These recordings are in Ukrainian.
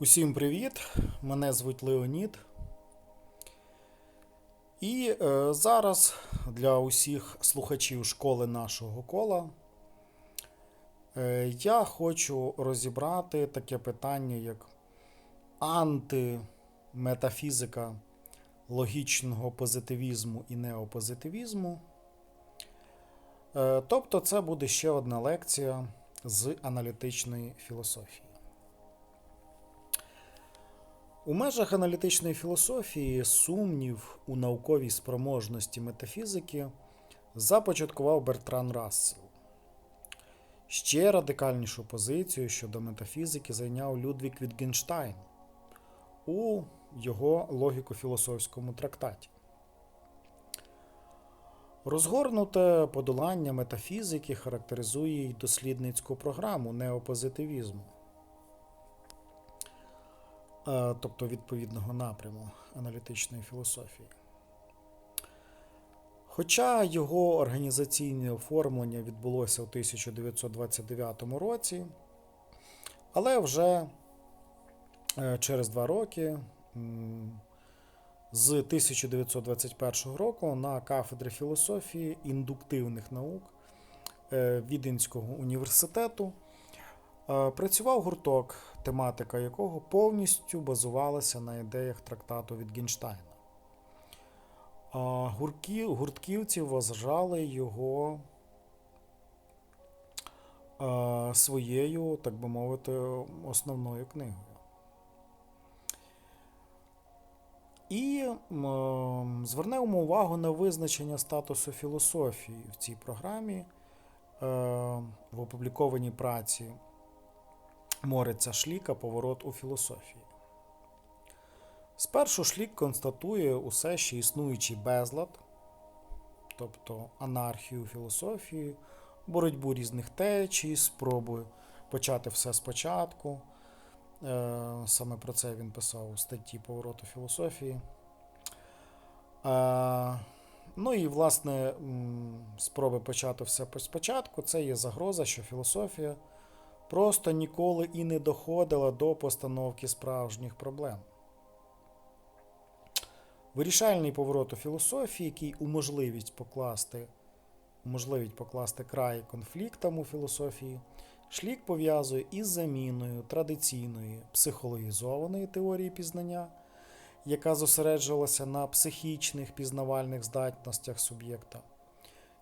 Усім привіт! Мене звуть Леонід. І е, зараз для усіх слухачів школи нашого кола е, я хочу розібрати таке питання, як антиметафізика логічного позитивізму і неопозитивізму. Е, тобто, це буде ще одна лекція з аналітичної філософії. У межах аналітичної філософії сумнів у науковій спроможності метафізики започаткував Бертран Рассел. Ще радикальнішу позицію щодо метафізики зайняв Людвік Вітгенштайн у його логіко-філософському трактаті. Розгорнуте подолання метафізики характеризує й дослідницьку програму неопозитивізму тобто відповідного напряму аналітичної філософії. Хоча його організаційне оформлення відбулося у 1929 році, але вже е, через два роки, з 1921 року, на кафедрі філософії індуктивних наук е, Віденського університету Е, Працював гурток, тематика якого повністю базувалася на ідеях трактату Вітгенштайна. А гуркі- гуртківці вважали його е, своєю, так би мовити, основною книгою. І звернемо увагу на визначення статусу філософії в цій програмі е, в опублікованій праці Мориця Шліка Поворот у філософії. Спершу Шлік констатує усе ще існуючий безлад, тобто анархію філософії, боротьбу різних течій, спроби почати все спочатку. Е, Саме про це він писав у статті Поворот у філософії. Е, Ну і, власне, спроби почати все спочатку це є загроза, що філософія просто ніколи і не доходила до постановки справжніх проблем. Вирішальний поворот у філософії, який уможливість покласти, уможливить покласти край конфліктам у філософії, шлік пов'язує із заміною традиційної психологізованої теорії пізнання, яка зосереджувалася на психічних пізнавальних здатностях суб'єкта,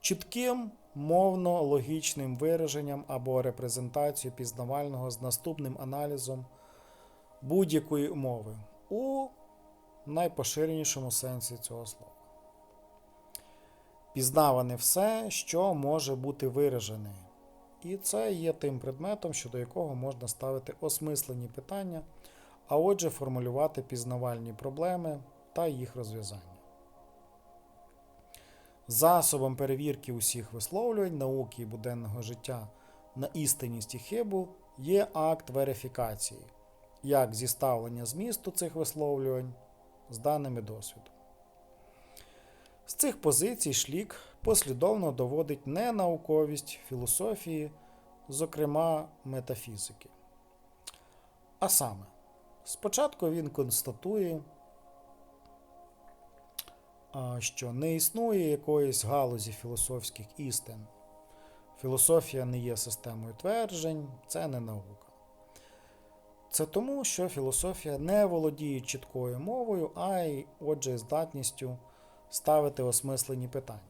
чітким мовно-логічним вираженням або репрезентацією пізнавального з наступним аналізом будь-якої мови у найпоширенішому сенсі цього слова. Пізнаване все, що може бути виражене. І це є тим предметом, щодо якого можна ставити осмислені питання, а отже, формулювати пізнавальні проблеми та їх розв'язання. Засобом перевірки усіх висловлювань науки і буденного життя на істинність і хибу є акт верифікації, як зіставлення змісту цих висловлювань з даними досвіду. З цих позицій Шлік послідовно доводить ненауковість філософії, зокрема метафізики. А саме, спочатку він констатує, що не існує якоїсь галузі філософських істин. Філософія не є системою тверджень, це не наука. Це тому, що філософія не володіє чіткою мовою, а й, отже, здатністю ставити осмислені питання.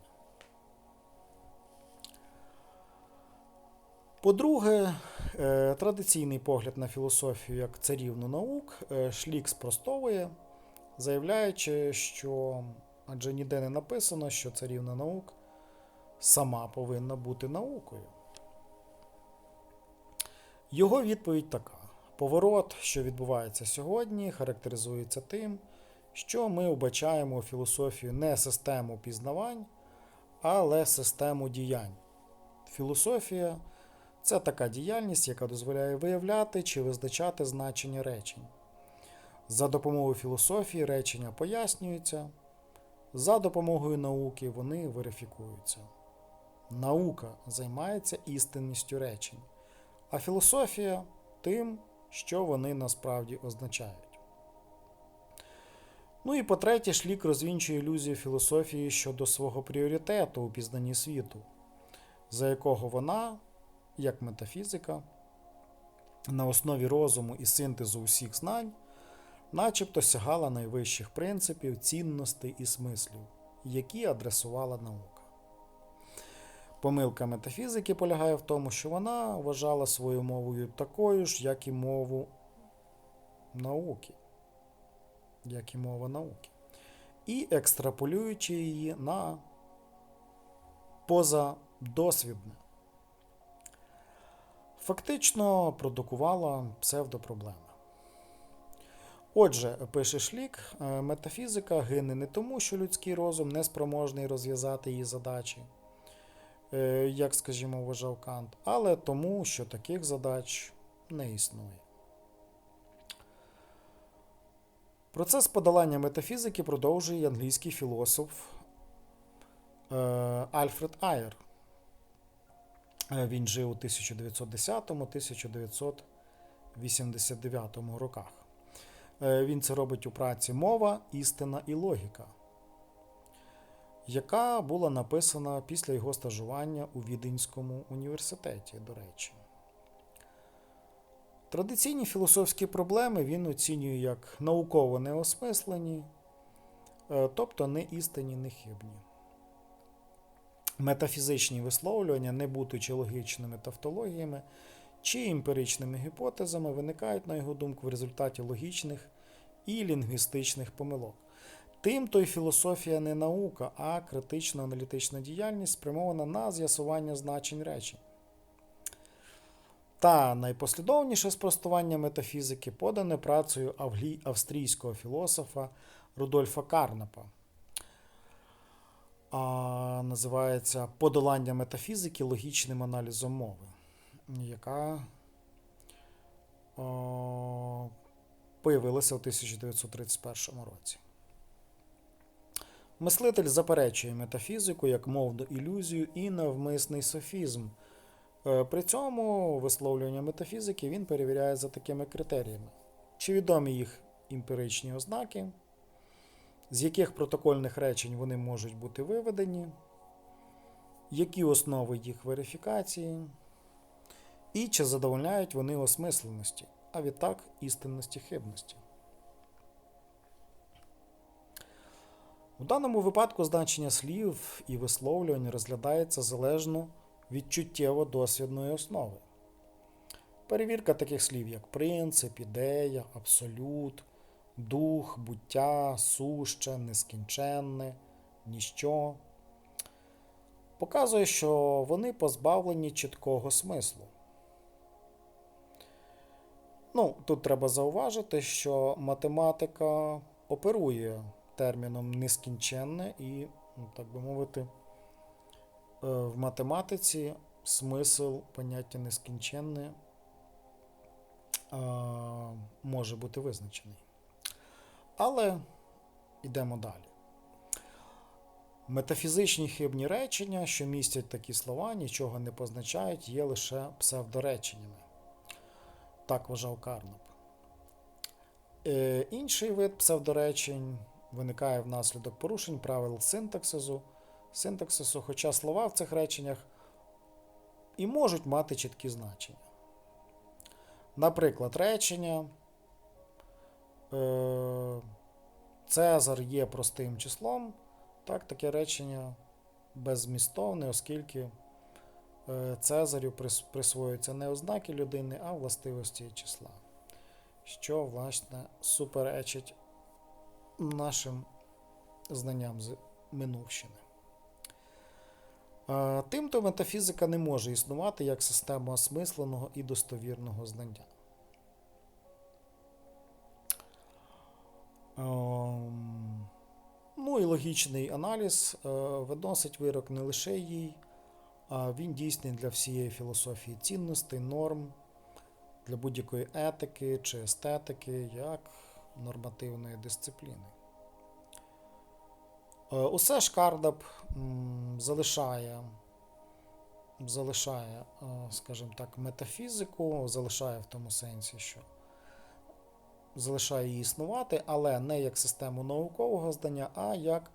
По-друге, е, традиційний погляд на філософію як царівну наук е, Шлік спростовує, заявляючи, що адже ніде не написано, що царівна наук сама повинна бути наукою. Його відповідь така: поворот, що відбувається сьогодні, характеризується тим, що ми вбачаємо у філософію не систему пізнавань, але систему діянь. Філософія це така діяльність, яка дозволяє виявляти чи визначати значення речень. За допомогою філософії речення пояснюються, за допомогою науки вони верифікуються. Наука займається істинністю речень, а філософія тим, що вони насправді означають. Ну і по-третє, шлік розвінчує ілюзію філософії щодо свого пріоритету у пізнанні світу, за якого вона, як метафізика, на основі розуму і синтезу усіх знань, начебто сягала найвищих принципів, цінностей і смислів, які адресувала наука. Помилка метафізики полягає в тому, що вона вважала свою мовою такою ж, як і мову науки, як і мова науки, і екстраполюючи її на позадосвідне, фактично продукувала псевдопроблеми. Отже, пише Шлік, е, метафізика гине не тому, що людський розум не спроможний розв'язати її задачі, е, як, скажімо, вважав Кант, але тому, що таких задач не існує. Процес подолання метафізики продовжує англійський філософ е, Альфред Айер. Він жив у 1910-1989 роках. Е, Він це робить у праці Мова, істина і логіка, яка була написана після його стажування у Віденському університеті, до речі. Традиційні філософські проблеми він оцінює як науково неосмислені, е, тобто не істинні, не хибні. Метафізичні висловлювання, не будучи логічними тавтологіями чи емпіричними гіпотезами, виникають, на його думку, в результаті логічних і лінгвістичних помилок. Тим то й філософія не наука, а критично-аналітична діяльність спрямована на з'ясування значень речень. Та найпослідовніше спростування метафізики подане працею австрійського філософа Рудольфа Карнапа. А, називається Подолання метафізики логічним аналізом мови, яка о, появилася у 1931 році. Мислитель заперечує метафізику як мовну ілюзію і навмисний софізм. Е, При цьому висловлювання метафізики він перевіряє за такими критеріями: чи відомі їх емпіричні ознаки, з яких протокольних речень вони можуть бути виведені, які основи їх верифікації, і чи задовольняють вони осмисленості, а відтак істинності хибності. У даному випадку значення слів і висловлювань розглядається залежно від чуттєво-досвідної основи. Перевірка таких слів, як принцип, ідея, абсолют, дух, буття, суще, нескінченне, ніщо, показує, що вони позбавлені чіткого смислу. Ну, тут треба зауважити, що математика оперує терміном нескінченне і, ну, так би мовити, е, в математиці смисл поняття нескінченне е, може бути визначений. Але йдемо далі. Метафізичні хибні речення, що містять такі слова, нічого не позначають, є лише псевдореченнями. Так вважав Карнап. Е, інший вид псевдоречень виникає внаслідок порушень правил синтаксису, синтаксису, хоча слова в цих реченнях і можуть мати чіткі значення. Наприклад, речення е, Цезар є простим числом. Так, таке речення беззмістовне, оскільки Цезарю прис- присвоюються не ознаки людини, а властивості числа, що, власне, суперечить нашим знанням з минувщини. Е, Тимто метафізика не може існувати як система осмисленого і достовірного знання. Ем, Ну і логічний аналіз е, виносить вирок не лише їй, він дійсний для всієї філософії цінностей, норм, для будь-якої етики чи естетики, як нормативної дисципліни. Е, Усе ж Кардап залишає, залишає, е, скажімо так, метафізику, залишає в тому сенсі, що залишає її існувати, але не як систему наукового знання, а як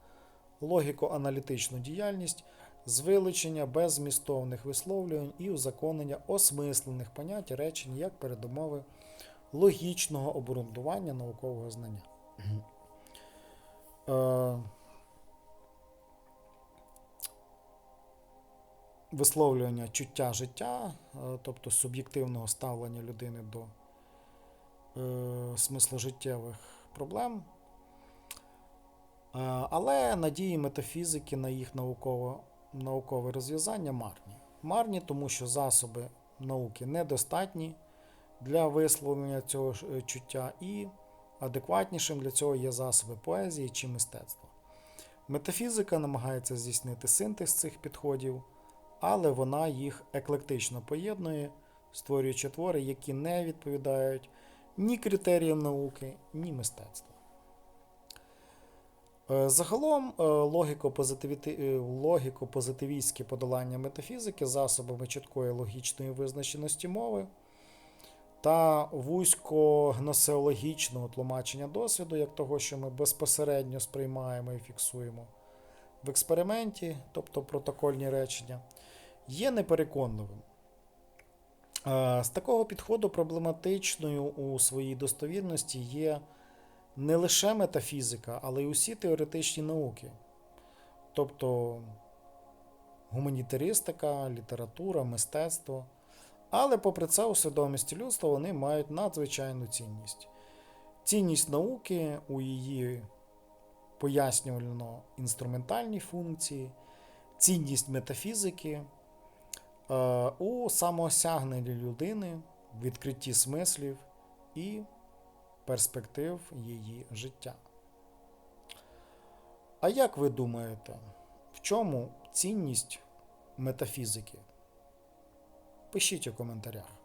логіко-аналітичну діяльність з вилучення беззмістовних висловлювань і узаконення осмислених понять і речень як передумови логічного обґрунтування наукового знання. Е, Висловлювання чуття життя, е, тобто суб'єктивного ставлення людини до е, смисложиттєвих проблем. Е, Але надії метафізики на їх науково, наукове розв'язання марні. Марні, тому що засоби науки недостатні для висловлення цього е, чуття, і адекватнішим для цього є засоби поезії чи мистецтва. Метафізика намагається здійснити синтез цих підходів, але вона їх еклектично поєднує, створюючи твори, які не відповідають ні критеріям науки, ні мистецтва. Е, Загалом е, логіко-позитивіти- е, логіко-позитивістське подолання метафізики засобами чіткої логічної визначеності мови та вузько-гносеологічного тлумачення досвіду, як того, що ми безпосередньо сприймаємо і фіксуємо в експерименті, тобто протокольні речення, є непереконливим. З такого підходу проблематичною у своїй достовірності є не лише метафізика, але й усі теоретичні науки, тобто гуманітаристика, література, мистецтво. Але, попри це, у свідомості людства вони мають надзвичайну цінність. Цінність науки у її пояснювально-інструментальній функції, цінність метафізики е, у самоосягненні людини, відкритті смислів і перспектив її життя. А як ви думаєте, в чому цінність метафізики? Пишіть у коментарях.